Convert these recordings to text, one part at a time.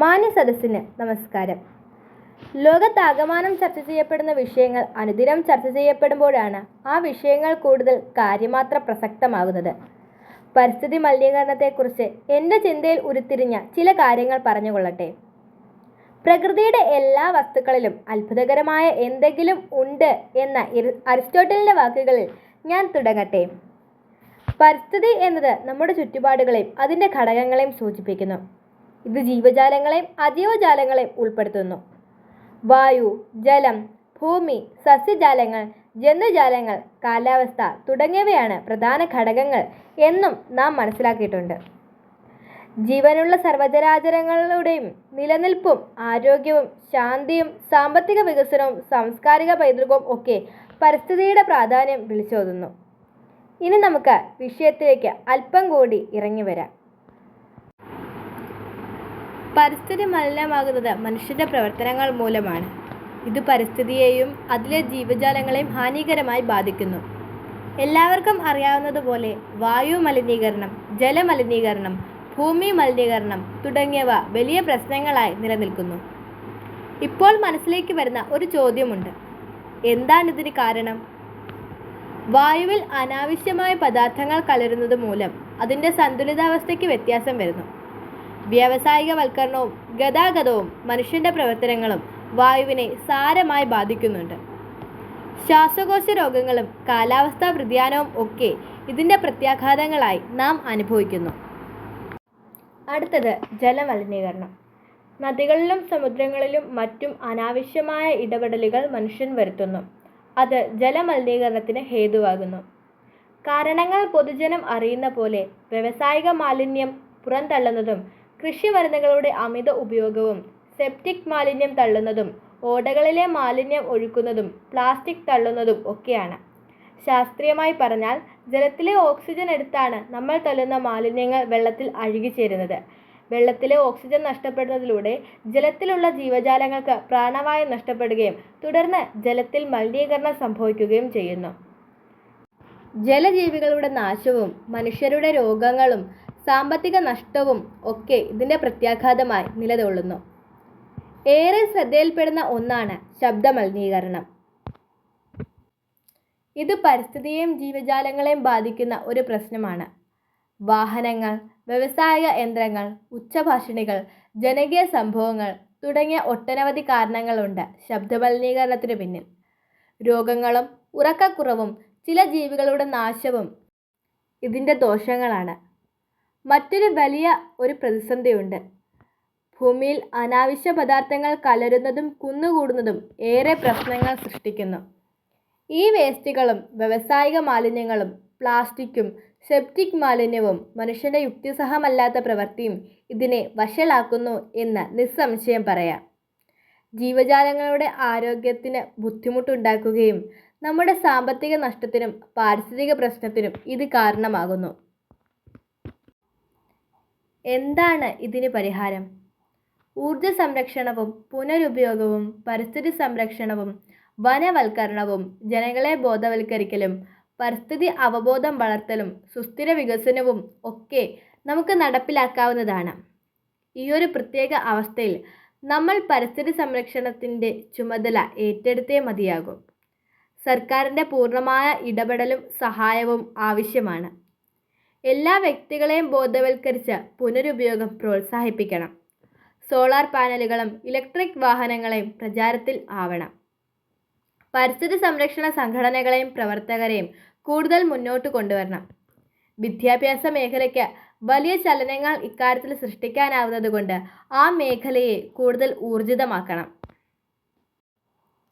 മാന്യ സദസ്സിന് നമസ്കാരം. ലോകത്താകമാനം ചർച്ച ചെയ്യപ്പെടുന്ന വിഷയങ്ങൾ അനുദിനം ചർച്ച ചെയ്യപ്പെടുമ്പോഴാണ് ആ വിഷയങ്ങൾ കൂടുതൽ കാര്യമാത്ര പ്രസക്തമാകുന്നത്. പരിസ്ഥിതി മലിനീകരണത്തെക്കുറിച്ച് എന്റെ ചിന്തയിൽ ഉരുത്തിരിഞ്ഞ ചില കാര്യങ്ങൾ പറഞ്ഞുകൊള്ളട്ടെ. പ്രകൃതിയുടെ എല്ലാ വസ്തുക്കളിലും അത്ഭുതകരമായ എന്തെങ്കിലും ഉണ്ട് എന്ന അരിസ്റ്റോട്ടലിന്റെ വാക്കുകളിൽ ഞാൻ തുടങ്ങട്ടെ. പരിസ്ഥിതി എന്നത് നമ്മുടെ ചുറ്റുപാടുകളെയും അതിന്റെ ഘടകങ്ങളെയും സൂചിപ്പിക്കുന്നു. ഇത് ജീവജാലങ്ങളെയും അജീവജാലങ്ങളെയും ഉൾപ്പെടുത്തുന്നു. വായു ജലം ഭൂമി സസ്യജാലങ്ങൾ ജന്തുജാലങ്ങൾ കാലാവസ്ഥ തുടങ്ങിയവയാണ് പ്രധാന ഘടകങ്ങൾ എന്നും നാം മനസ്സിലാക്കിയിട്ടുണ്ട്. ജീവനുള്ള സർവചരാചരങ്ങളുടെയും നിലനിൽപ്പും ആരോഗ്യവും ശാന്തിയും സാമ്പത്തിക വികസനവും സാംസ്കാരിക പൈതൃകവും ഒക്കെ പരിസ്ഥിതിയുടെ പ്രാധാന്യം വിളിച്ചോതുന്നു. ഇനി നമുക്ക് വിഷയത്തിലേക്ക് അല്പം കൂടി ഇറങ്ങി വരാം. പരിസ്ഥിതി മലിനമാകുന്നത് മനുഷ്യന്റെ പ്രവർത്തനങ്ങൾ മൂലമാണ്. ഇത് പരിസ്ഥിതിയെയും അതിലെ ജീവജാലങ്ങളെയും ഹാനികരമായി ബാധിക്കുന്നു. എല്ലാവർക്കും അറിയാവുന്നതുപോലെ വായു മലിനീകരണം ജലമലിനീകരണം ഭൂമി മലിനീകരണം തുടങ്ങിയവ വലിയ പ്രശ്നങ്ങളായി നിലനിൽക്കുന്നു. ഇപ്പോൾ മനസ്സിലേക്ക് വരുന്ന ഒരു ചോദ്യമുണ്ട്. എന്താണിതിന് കാരണം? വായുവിൽ അനാവശ്യമായ പദാർത്ഥങ്ങൾ കലരുന്നത് മൂലം അതിന്റെ സന്തുലിതാവസ്ഥയ്ക്ക് വ്യത്യാസം വരുന്നു. വ്യാവസായികവൽക്കരണവും ഗതാഗതവും മനുഷ്യന്റെ പ്രവർത്തനങ്ങളും വായുവിനെ സാരമായി ബാധിക്കുന്നുണ്ട്. ശ്വാസകോശ രോഗങ്ങളും കാലാവസ്ഥാ വ്യതിയാനവും ഒക്കെ ഇതിന്റെ പ്രത്യാഘാതങ്ങളായി നാം അനുഭവിക്കുന്നു. അടുത്തത് ജലമലിനീകരണം. നദികളിലും സമുദ്രങ്ങളിലും മറ്റും അനാവശ്യമായ ഇടപെടലുകൾ മനുഷ്യൻ വരുത്തുന്നു. അത് ജലമലിനീകരണത്തിന് ഹേതുവാകുന്നു. കാരണങ്ങൾ പൊതുജനം അറിയുന്ന പോലെ വ്യവസായിക മാലിന്യം പുറന്തള്ളുന്നതും കൃഷിമരുന്നുകളുടെ അമിത ഉപയോഗവും സെപ്റ്റിക് മാലിന്യം തള്ളുന്നതും ഓടകളിലെ മാലിന്യം ഒഴുക്കുന്നതും പ്ലാസ്റ്റിക് തള്ളുന്നതും ഒക്കെയാണ്. ശാസ്ത്രീയമായി പറഞ്ഞാൽ ജലത്തിലെ ഓക്സിജൻ എടുത്താണ് നമ്മൾ തള്ളുന്ന മാലിന്യങ്ങൾ വെള്ളത്തിൽ അഴുകിച്ചേരുന്നത് വെള്ളത്തിലെ ഓക്സിജൻ നഷ്ടപ്പെടുന്നതിലൂടെ ജലത്തിലുള്ള ജീവജാലങ്ങൾക്ക് പ്രാണവായു നഷ്ടപ്പെടുകയും തുടർന്ന് ജലത്തിൽ മലിനീകരണം സംഭവിക്കുകയും ചെയ്യുന്നു. ജലജീവികളുടെ നാശവും മനുഷ്യരുടെ രോഗങ്ങളും സാമ്പത്തിക നഷ്ടവും ഒക്കെ ഇതിന്റെ പ്രത്യാഘാതമായി നിലകൊള്ളുന്നു. ഏറെ ശ്രദ്ധയിൽപ്പെടുന്ന ഒന്നാണ് ശബ്ദമലിനീകരണം. ഇത് പരിസ്ഥിതിയെയും ജീവജാലങ്ങളെയും ബാധിക്കുന്ന ഒരു പ്രശ്നമാണ്. വാഹനങ്ങൾ വ്യവസായിക യന്ത്രങ്ങൾ ഉച്ചഭാഷിണികൾ ജനകീയ സംഭവങ്ങൾ തുടങ്ങിയ ഒട്ടനവധി കാരണങ്ങളുണ്ട് ശബ്ദമലിനീകരണത്തിന് പിന്നിൽ. രോഗങ്ങളും ഉറക്കക്കുറവും ചില ജീവികളുടെ നാശവും ഇതിന്റെ ദോഷങ്ങളാണ്. മറ്റൊരു വലിയ ഒരു പ്രതിസന്ധിയുണ്ട്. ഭൂമിയിൽ അനാവശ്യ പദാർത്ഥങ്ങൾ കലരുന്നതും കുന്നുകൂടുന്നതും ഏറെ പ്രശ്നങ്ങൾ സൃഷ്ടിക്കുന്നു. ഈ വേസ്റ്റുകളും വ്യവസായിക മാലിന്യങ്ങളും പ്ലാസ്റ്റിക്കും സെപ്റ്റിക് മാലിന്യവും മനുഷ്യന്റെ യുക്തിസഹമല്ലാത്ത പ്രവൃത്തിയും ഇതിനെ വഷളാക്കുന്നു എന്ന് നിസ്സംശയം പറയാം. ജീവജാലങ്ങളുടെ ആരോഗ്യത്തിന് ബുദ്ധിമുട്ടുണ്ടാക്കുകയും നമ്മുടെ സാമ്പത്തിക നഷ്ടത്തിനും പാരിസ്ഥിതിക പ്രശ്നത്തിനും ഇത് കാരണമാകുന്നു. എന്താണ് ഇതിന് പരിഹാരം? ഊർജ സംരക്ഷണവും പുനരുപയോഗവും പരിസ്ഥിതി സംരക്ഷണവും വനവൽക്കരണവും ജനങ്ങളെ ബോധവൽക്കരിക്കലും പരിസ്ഥിതി അവബോധം വളർത്തലും സുസ്ഥിര വികസനവും ഒക്കെ നമുക്ക് നടപ്പിലാക്കാവുന്നതാണ്. ഈ ഒരു പ്രത്യേക അവസ്ഥയിൽ നമ്മൾ പരിസ്ഥിതി സംരക്ഷണത്തിന്റെ ചുമതല ഏറ്റെടുത്തേ മതിയാകും. സർക്കാരിന്റെ പൂർണമായ ഇടപെടലും സഹായവും ആവശ്യമാണ്. എല്ലാ വ്യക്തികളെയും ബോധവൽക്കരിച്ച് പുനരുപയോഗം പ്രോത്സാഹിപ്പിക്കണം. സോളാർ പാനലുകളും ഇലക്ട്രിക് വാഹനങ്ങളെയും പ്രചാരത്തിൽ ആവണം. പരിസ്ഥിതി സംരക്ഷണ സംഘടനകളെയും പ്രവർത്തകരെയും കൂടുതൽ മുന്നോട്ട് കൊണ്ടുവരണം. വിദ്യാഭ്യാസ മേഖലയ്ക്ക് വലിയ ചലനങ്ങൾ ഇക്കാര്യത്തിൽ സൃഷ്ടിക്കാനാവുന്നതുകൊണ്ട് ആ മേഖലയെ കൂടുതൽ ഊർജിതമാക്കണം.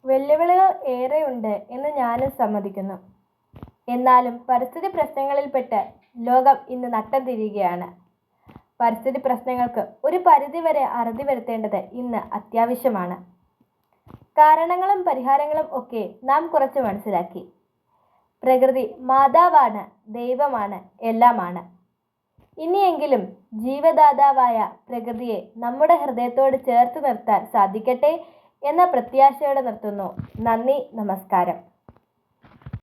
വെല്ലുവിളികൾ ഏറെയുണ്ട് എന്ന് ഞാനും സമ്മതിക്കുന്നു. എന്നാലും പരിസ്ഥിതി പ്രശ്നങ്ങളിൽപ്പെട്ട് ലോകം ഇന്ന് നട്ടം തിരിയുകയാണ്. പരിസ്ഥിതി പ്രശ്നങ്ങൾക്ക് ഒരു പരിധിവരെ അറുതി വരുത്തേണ്ടത് ഇന്ന് അത്യാവശ്യമാണ്. കാരണങ്ങളും പരിഹാരങ്ങളും ഒക്കെ നാം കുറച്ച് മനസ്സിലാക്കി. പ്രകൃതി മാതാവാണ് ദൈവമാണ് എല്ലാമാണ്. ഇനിയെങ്കിലും ജീവദാതാവായ പ്രകൃതിയെ നമ്മുടെ ഹൃദയത്തോട് ചേർത്ത് നിർത്താൻ സാധിക്കട്ടെ എന്ന പ്രത്യാശയോടെ നിർത്തുന്നു. നന്ദി നമസ്കാരം.